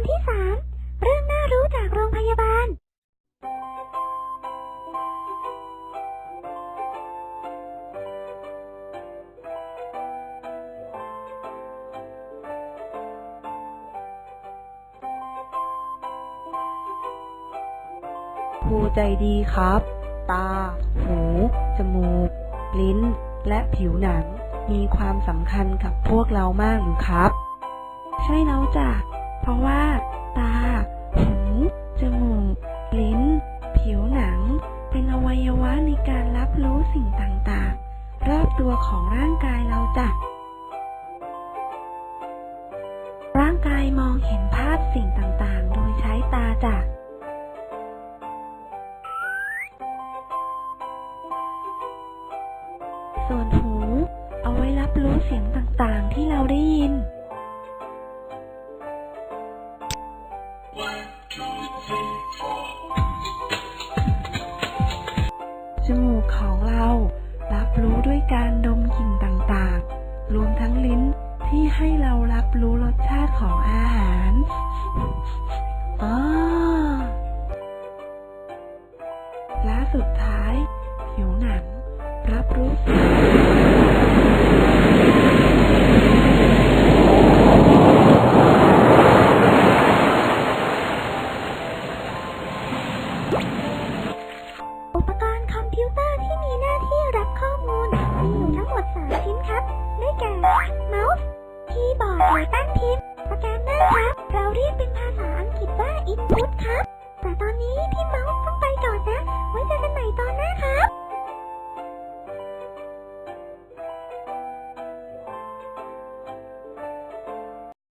นที่สามเรื่องน่ารู้จากโรงพยาบาล ผู้ใจดีครับ ตา หู จมูก ลิ้น และผิวหนัง มีความสำคัญกับพวกเรามากหรือครับ ใช่แล้วจ้ะ ราะว่า ตา หู จมูก ลิ้น ผิวหนัง เป็นอวัยวะในการรับรู้สิ่งต่างๆ รอบตัวของร่างกายเราจ้ะ ร่างกายมองเห็นภาพสิ่งต่างๆ โดยใช้ตาจ้ะส่วนหู เอาไว้รับรู้เสียงต่างๆ ที่เราได้ จมูกของเรารับรู้ด้วยการดมกลิ่นต่างๆ รวมทั้งลิ้นที่ให้เรารับรู้รสชาติของอาหารและสุดท้าย ผิวหนัง รับรู้ เมาส์คีย์บอร์ดหรือแป้นพิมพ์สแกนเนอร์ครับ เราเรียกเป็นภาษาอังกฤษว่า Input ครับ แต่ตอนนี้ที่เมาส์